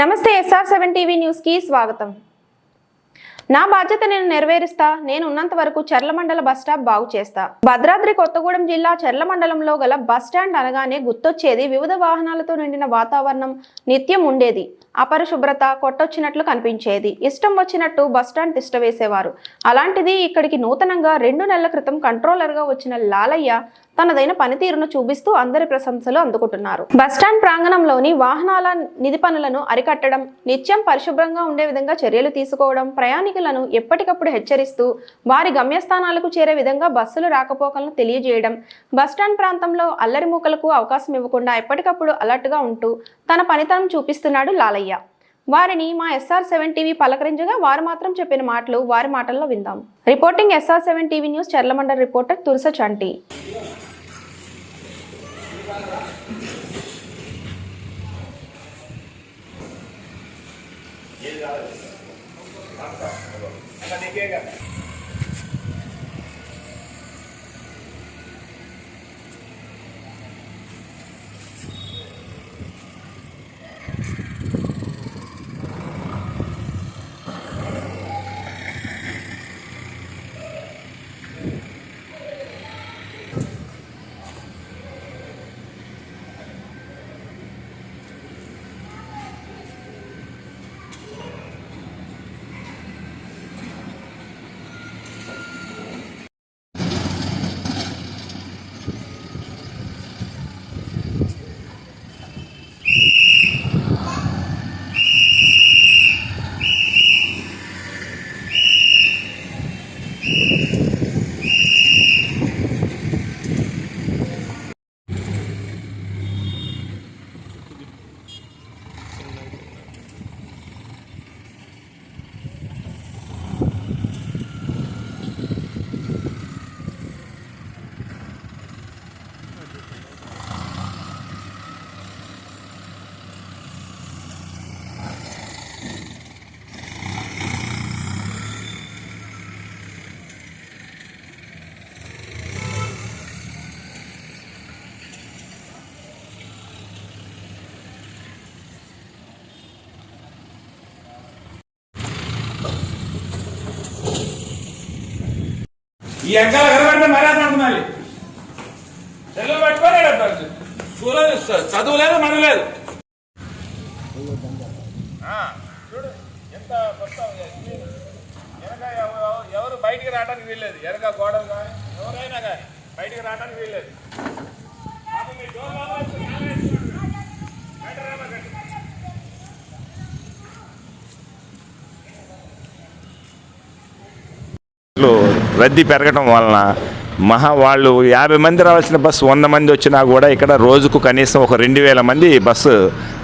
నమస్తే SR seven TV న్యూస్కి స్వాగతం. నా బాధ్యత నేను నెరవేరుస్తా నేను ఉన్నంత వరకు చర్ల మండల బస్ స్టాప్ బాగు చేస్తా. భద్రాద్రి కొత్తగూడెం జిల్లా చర్ల మండలంలో గల బస్ స్టాండ్ అనగానే గుర్తొచ్చేది వివిధ వాహనాలతో నిండిన వాతావరణం నిత్యం ఉండేది. అపరిశుభ్రత కొట్టొచ్చినట్లు కనిపించేది. ఇష్టం వచ్చినట్టు బస్ స్టాండ్ తిష్టవేసేవారు అలాంటిది ఇక్కడికి నూతనంగా రెండు నెలల క్రితం కంట్రోలర్గా వచ్చిన లాలయ్య తనదైన పనితీరును చూపిస్తూ అందరి ప్రశంసలు అందుకుంటున్నారు. బస్టాండ్ ప్రాంగణంలోని వాహనాల నిధి పనులను అరికట్టడం నిత్యం పరిశుభ్రంగా ఉండే విధంగా చర్యలు తీసుకోవడం ప్రయాణికులను ఎప్పటికప్పుడు హెచ్చరిస్తూ వారి గమ్యస్థానాలకు చేరే విధంగా బస్సులు రాకపోకలను తెలియజేయడం బస్టాండ్ ప్రాంతంలో అల్లరి మూకలకు అవకాశం ఇవ్వకుండా ఎప్పటికప్పుడు అలర్ట్గా ఉంటూ తన పనితనం చూపిస్తున్నాడు లాలయ్య. వారిని మా ఎస్ఆర్ సెవెన్ టీవీ పలకరించగా వారు మాత్రం చెప్పిన మాటలు వారి మాటల్లో విందాం. Reporting SR seven TV news చర్లమండల్ reporter Tulasa Chanti. Mantap. Ada DG kan? ఈ ఎంకాల కనబడితే మర్యాద అనుకున్నాలి సెలవు పట్టుకొని స్కూల్ చదువు లేదు మన లేదు. ఆ, చూడు ఎంత మొత్తం వెనక ఎవరు బయటికి రావడానికి వీల్లేదు. వెనక గోడలు కానీ ఎవరైనా కానీ బయటికి రావడానికి వీల్లేదు. రద్దీ పెరగడం వలన మహా వాళ్ళు యాభై మంది రావాల్సిన బస్సు వంద మంది వచ్చినా కూడా ఇక్కడ రోజుకు కనీసం ఒక రెండు వేల మంది బస్సు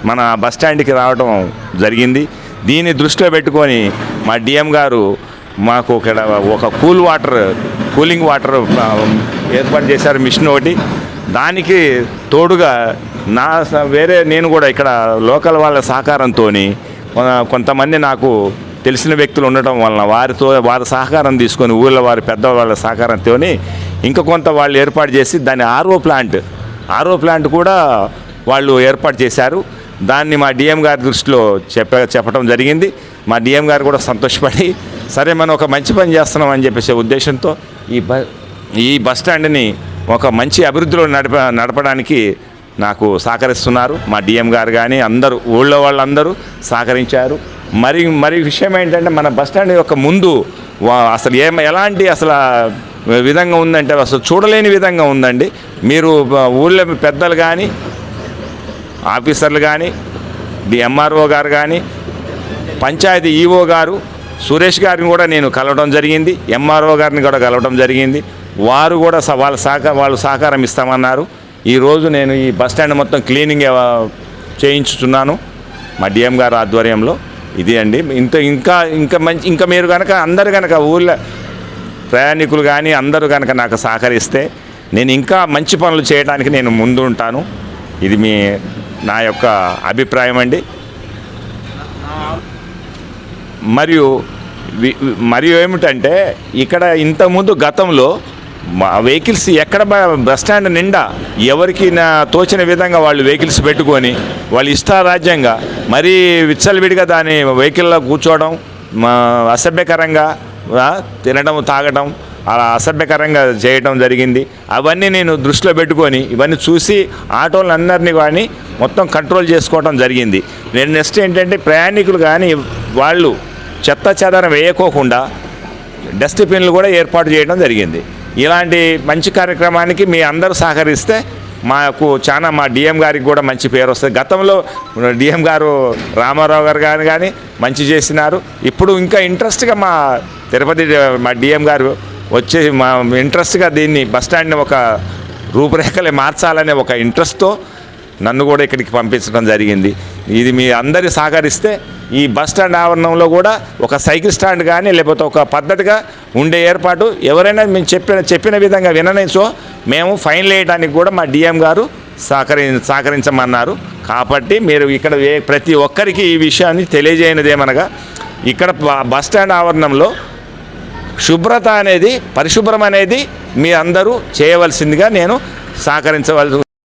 మన బస్ స్టాండ్కి రావడం జరిగింది. దీన్ని దృష్టిలో పెట్టుకొని మా డిఎం గారు మాకు ఇక్కడ ఒక కూల్ వాటర్ కూలింగ్ వాటర్ ఏర్పాటు చేశారు మిషన్ ఒకటి. దానికి తోడుగా నా వేరే నేను కూడా ఇక్కడ లోకల్ వాళ్ళ సహకారంతో కొంతమంది నాకు తెలిసిన వ్యక్తులు ఉండటం వలన వారితో వారి సహకారం తీసుకొని ఊళ్ళో వారి పెద్దవాళ్ళ సహకారంతో ఇంకా కొంత వాళ్ళు ఏర్పాటు చేసి దాని ఆర్ఓ ప్లాంట్ ఆర్ఓ ప్లాంట్ కూడా వాళ్ళు ఏర్పాటు చేశారు. దాన్ని మా డిఎం గారి దృష్టిలో చెప్ప చెప్పడం జరిగింది. మా డిఎం గారు కూడా సంతోషపడి సరే మనం ఒక మంచి పని చేస్తున్నాం అని చెప్పేసే ఉద్దేశంతో ఈ బ ఈ బస్ స్టాండ్ని ఒక మంచి అభివృద్ధిలో నడప నడపడానికి నాకు సహకరిస్తున్నారు. మా డిఎం గారు కానీ అందరూ ఊళ్ళో వాళ్ళందరూ సహకరించారు. మరి మరి విషయం ఏంటంటే మన బస్ స్టాండ్ యొక్క ముందు అసలు ఏ ఎలాంటి అసలు విధంగా ఉందంటే అసలు చూడలేని విధంగా ఉందండి. మీరు ఊళ్ళో పెద్దలు కానీ ఆఫీసర్లు కానీ ది ఎంఆర్ఓ గారు కానీ పంచాయతీ ఈఓ గారు సురేష్ గారిని కూడా నేను కలవడం జరిగింది. ఎంఆర్ఓ గారిని కూడా కలవడం జరిగింది. వారు కూడా స- వాళ్ళ సహకారం వాళ్ళు సహకారం ఇస్తామన్నారు. ఈరోజు నేను ఈ బస్ స్టాండ్ మొత్తం క్లీనింగ్ చేయించుతున్నాను చేయించుచున్నాను. మా డిఎం గారు ఆధ్వర్యంలో. ఇది అండి. ఇంత ఇంకా ఇంకా మంచి ఇంకా మీరు కనుక అందరు కనుక ఊళ్ళో ప్రయాణికులు కానీ అందరూ కనుక నాకు సహకరిస్తే నేను ఇంకా మంచి పనులు చేయడానికి నేను ముందు ఉంటాను ఇది మీ నా యొక్క అభిప్రాయం అండి. మరియు మరియు ఏమిటంటే ఇక్కడ ఇంతకుముందు గతంలో మా వెహికల్స్ ఎక్కడ బస్ స్టాండ్ నిండా ఎవరికి నా తోచిన విధంగా వాళ్ళు వెహికల్స్ పెట్టుకొని వాళ్ళు ఇష్టారాజ్యంగా మరీ విచ్చలవిడిగా దాని వెహికల్లో కూర్చోవడం మా అసభ్యకరంగా తినడం తాగడం అలా అసభ్యకరంగా చేయటం జరిగింది. అవన్నీ నేను దృష్టిలో పెట్టుకొని ఇవన్నీ చూసి ఆటోలందరినీ కానీ మొత్తం కంట్రోల్ చేసుకోవడం జరిగింది. నేను నెక్స్ట్ ఏంటంటే ప్రయాణికులు కానీ వాళ్ళు చెత్త చెదరం వేయకోకుండా డస్ట్బిన్లు కూడా ఏర్పాటు చేయడం జరిగింది. ఇలాంటి మంచి కార్యక్రమానికి మీ అందరూ సహకరిస్తే మాకు చాలా మా డిఎం గారికి కూడా మంచి పేరు వస్తుంది. గతంలో డిఎం గారు రామారావు గారు కానీ కానీ మంచి చేసినారు. ఇప్పుడు ఇంకా ఇంట్రెస్ట్గా మా తిరుపతి మా డిఎం గారు వచ్చే మా ఇంట్రెస్ట్గా దీన్ని బస్ స్టాండ్ని ఒక రూపురేఖలే మార్చాలనే ఒక ఇంట్రెస్ట్తో నన్ను కూడా ఇక్కడికి పంపించడం జరిగింది. ఇది మీ అందరి సహకరిస్తే ఈ బస్ స్టాండ్ ఆవరణంలో కూడా ఒక సైకిల్ స్టాండ్ కానీ లేకపోతే ఒక పద్ధతిగా ఉండే ఏర్పాటు ఎవరైనా మేము చెప్పిన చెప్పిన విధంగా విననిచో మేము ఫైన్ వేయడానికి కూడా మా డిఎం గారు సహకరి సహకరించమన్నారు. కాబట్టి మీరు ఇక్కడ ప్రతి ఒక్కరికి ఈ విషయాన్ని తెలియజేయనిదేమనగా ఇక్కడ బస్టాండ్ బస్ స్టాండ్ ఆవరణంలో శుభ్రత అనేది పరిశుభ్రం అనేది మీ అందరూ చేయవలసిందిగా నేను సహకరించవలసి